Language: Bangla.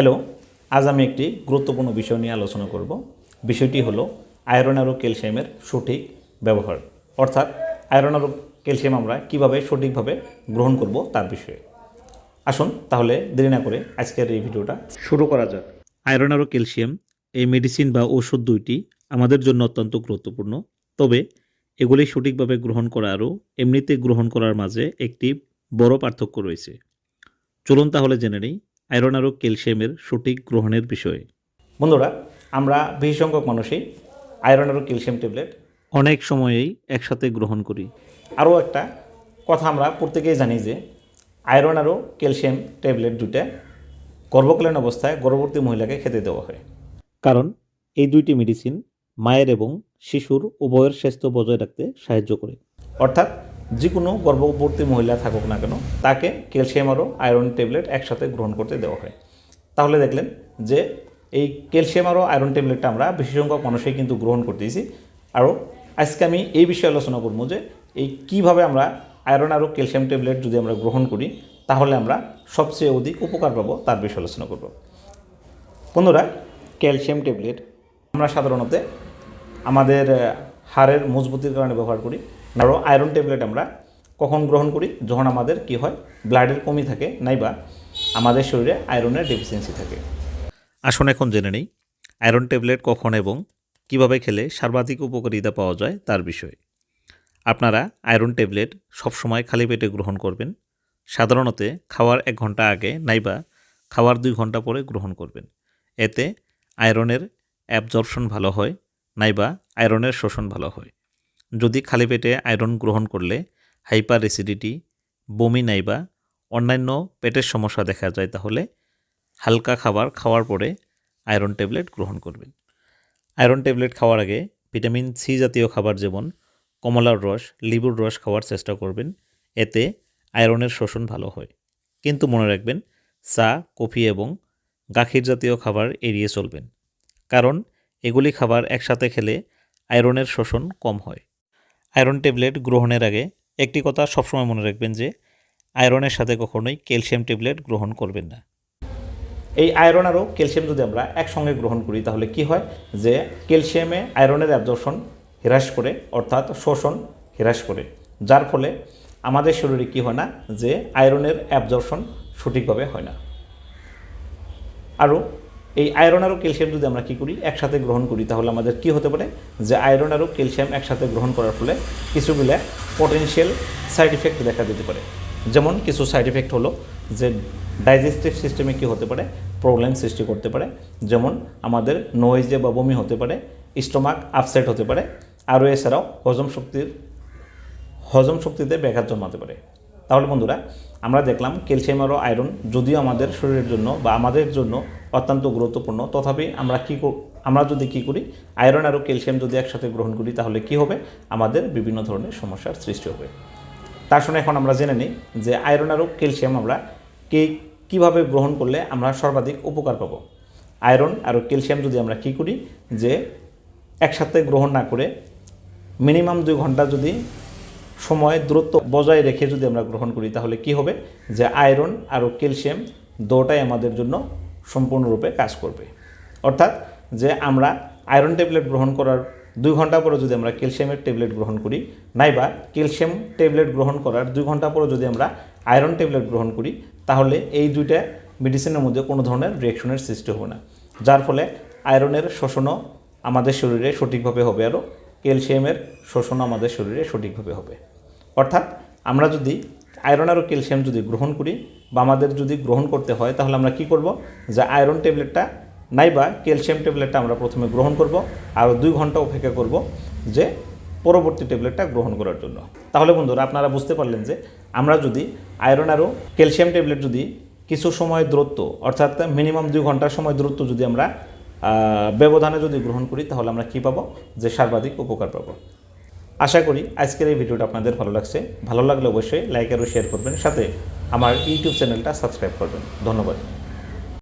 হ্যালো আজ আমি একটি গুরুত্বপূর্ণ বিষয় নিয়ে আলোচনা করব। বিষয়টি হলো আয়রন আরও ক্যালসিয়ামের সঠিক ব্যবহার। অর্থাৎ আয়রন আরও ক্যালসিয়াম আমরা কীভাবে সঠিকভাবে গ্রহণ করব তার বিষয়ে। আসুন তাহলে দেরি না করে আজকের এই ভিডিওটা শুরু করা যাক। আয়রন আরও ক্যালসিয়াম এই মেডিসিন বা ওষুধ দুইটি আমাদের জন্য অত্যন্ত গুরুত্বপূর্ণ। তবে এগুলি সঠিকভাবে গ্রহণ করা আরও এমনিতে গ্রহণ করার মাঝে একটি বড় পার্থক্য রয়েছে। চলুন তাহলে জেনে নিই আয়রন আরও ক্যালসিয়ামের সঠিক গ্রহণের বিষয়ে। বন্ধুরা আমরা বেশি সংখ্যক মানুষই আয়রন আরও ক্যালসিয়াম ট্যাবলেট অনেক সময়েই একসাথে গ্রহণ করি। আরও একটা কথা আমরা প্রত্যেকেই জানি যে আয়রন আরও ক্যালসিয়াম ট্যাবলেট দুটা গর্ভকালীন অবস্থায় গর্ভবতী মহিলাকে খেতে দেওয়া হয়। কারণ এই দুইটি মেডিসিন মায়ের এবং শিশুর উভয়ের স্বাস্থ্য বজায় রাখতে সাহায্য করে। অর্থাৎ যে কোনো গর্ভবতী মহিলা থাকুক না কেন, তাকে ক্যালসিয়াম আরও আয়রন ট্যাবলেট একসাথে গ্রহণ করতে দেওয়া হয়। তাহলে দেখলেন যে এই ক্যালসিয়াম আরও আয়রন ট্যাবলেটটা আমরা বেশি সংখ্যক মানুষই কিন্তু গ্রহণ করতেছি। আরও আজকে আমি এই বিষয়ে আলোচনা করব যে এই কীভাবে আমরা আয়রন আরও ক্যালসিয়াম ট্যাবলেট যদি আমরা গ্রহণ করি, তাহলে আমরা সবচেয়ে অধিক উপকার পাবো তার বিষয়ে আলোচনা করব। বন্ধুরা, ক্যালসিয়াম ট্যাবলেট আমরা সাধারণত আমাদের হাড়ের মজবুতির কারণে ব্যবহার করি। আরও আয়রন ট্যাবলেট আমরা কখন গ্রহণ করি? যখন আমাদের কি হয়? ব্লাডের কমি থাকে, নাইবা আমাদের শরীরে আয়রনের ডেফিসিয়েন্সি থাকে। আসুন এখন জেনে নেই আয়রন ট্যাবলেট কখন এবং কীভাবে খেলে সর্বাধিক উপকারিতা পাওয়া যায় তার বিষয়ে। আপনারা আয়রন ট্যাবলেট সবসময় খালি পেটে গ্রহণ করবেন। সাধারণত খাওয়ার এক ঘণ্টা আগে, নাইবা খাওয়ার দুই ঘণ্টা পরে গ্রহণ করবেন। এতে আয়রনের অ্যাবজর্পশন ভালো হয়, নাইবা আয়রনের শোষণ ভালো হয়। যদি খালি পেটে আয়রন গ্রহণ করলে হাইপার অ্যাসিডিটি বমি নাইবা অন্যান্য পেটের সমস্যা দেখা যায়, তাহলে হালকা খাবার খাওয়ার পরে আয়রন ট্যাবলেট গ্রহণ করবেন। আয়রন ট্যাবলেট খাওয়ার আগে ভিটামিন সি জাতীয় খাবার যেমন কমলার রস, লেবুর রস খাওয়ার চেষ্টা করবেন, এতে আয়রনের শোষণ ভালো হয়। কিন্তু মনে রাখবেন, চা, কফি এবং গাখির জাতীয় খাবার এড়িয়ে চলবেন, কারণ এগুলি খাবার একসাথে খেলে আয়রনের শোষণ কম হয়। আয়রন ট্যাবলেট গ্রহণের আগে একটি কথা সবসময় মনে রাখবেন যে, আয়রনের সাথে কখনোই ক্যালসিয়াম ট্যাবলেট গ্রহণ করবেন না। এই আয়রন আরও ক্যালসিয়াম যদি আমরা একসঙ্গে গ্রহণ করি, তাহলে কি হয়? যে, ক্যালসিয়ামে আয়রনের অ্যাবজর্পশন হ্রাস করে, অর্থাৎ শোষণ হ্রাস করে। যার ফলে আমাদের শরীরে কি হয় না? যে, আয়রনের অ্যাবজর্পশন সঠিকভাবে হয় না। আরও এই আয়রন আরও ক্যালসিয়াম যদি আমরা কী করি, একসাথে গ্রহণ করি, তাহলে আমাদের কি হতে পারে? যে আয়রন আরও ক্যালসিয়াম একসাথে গ্রহণ করার ফলে কিছুগুলো পটেনশিয়াল সাইড ইফেক্ট দেখা দিতে পারে। যেমন কিছু সাইড ইফেক্ট হলো যে ডাইজেস্টিভ সিস্টেমে কি হতে পারে? প্রবলেম সৃষ্টি করতে পারে। যেমন আমাদের নয়েজে বা বমি হতে পারে স্টোমাক আপসেট হতে পারে, আরও এছাড়াও হজম শক্তির, হজম শক্তিতে ব্যাঘাত জন্মাতে পারে। তাহলে বন্ধুরা, আমরা দেখলাম ক্যালসিয়াম আরও আয়রন যদিও আমাদের শরীরের জন্য বা আমাদের জন্য অত্যন্ত গুরুত্বপূর্ণ, তথাপি আমরা কী আমরা যদি কী করি, আয়রন আরও ক্যালসিয়াম যদি একসাথে গ্রহণ করি, তাহলে কি হবে? আমাদের বিভিন্ন ধরনের সমস্যার সৃষ্টি হবে। তার সঙ্গে এখন আমরা জেনে নিই যে আয়রন আরও ক্যালসিয়াম আমরা কে কীভাবে গ্রহণ করলে আমরা সর্বাধিক উপকার পাবো। আয়রন আর ক্যালসিয়াম যদি আমরা কী করি, যে একসাথে গ্রহণ না করে মিনিমাম দুই ঘণ্টা যদি সময় দূরত্ব বজায় রেখে যদি আমরা গ্রহণ করি, তাহলে কি হবে? যে আয়রন আর ক্যালসিয়াম দুটাই আমাদের জন্য সম্পূর্ণরূপে কাজ করবে। অর্থাৎ যে আমরা আয়রন ট্যাবলেট গ্রহণ করার দুই ঘণ্টা পরে যদি আমরা ক্যালসিয়ামের ট্যাবলেট গ্রহণ করি, নাইবা ক্যালসিয়াম ট্যাবলেট গ্রহণ করার দুই ঘণ্টা পরে যদি আমরা আয়রন ট্যাবলেট গ্রহণ করি, তাহলে এই দুইটা মেডিসিনের মধ্যে কোনো ধরনের রিয়াকশনের সৃষ্টি হবে না। যার ফলে আয়রনের শোষণও আমাদের শরীরে সঠিকভাবে হবে আরও, ক্যালসিয়ামের শোষণ আমাদের শরীরে সঠিকভাবে হবে। অর্থাৎ আমরা যদি আয়রন আর ক্যালসিয়াম যদি গ্রহণ করি বা আমাদের যদি গ্রহণ করতে হয়, তাহলে আমরা কি করব? যে আয়রন ট্যাবলেটটা নাইবা ক্যালসিয়াম ট্যাবলেটটা আমরা প্রথমে গ্রহণ করব আরও দুই ঘণ্টা অপেক্ষা করব যে পরবর্তী ট্যাবলেটটা গ্রহণ করার জন্য। তাহলে বন্ধুরা, আপনারা বুঝতে পারলেন যে আমরা যদি আয়রন আরও ক্যালসিয়াম ট্যাবলেট যদি কিছু সময় দূরত্ব, অর্থাৎ মিনিমাম দুই ঘণ্টার সময় দূরত্ব যদি আমরা ব্যবধানে যদি গ্রহণ করি, তাহলে আমরা কি পাবো? যে সর্বাধিক উপকার পাবো। আশা করি আজকের এই ভিডিওটা আপনাদের ভালো লাগছে। ভালো লাগলে অবশ্যই লাইক আরও শেয়ার করবেন, সাথে আমার ইউটিউব চ্যানেলটা সাবস্ক্রাইব করবেন। ধন্যবাদ।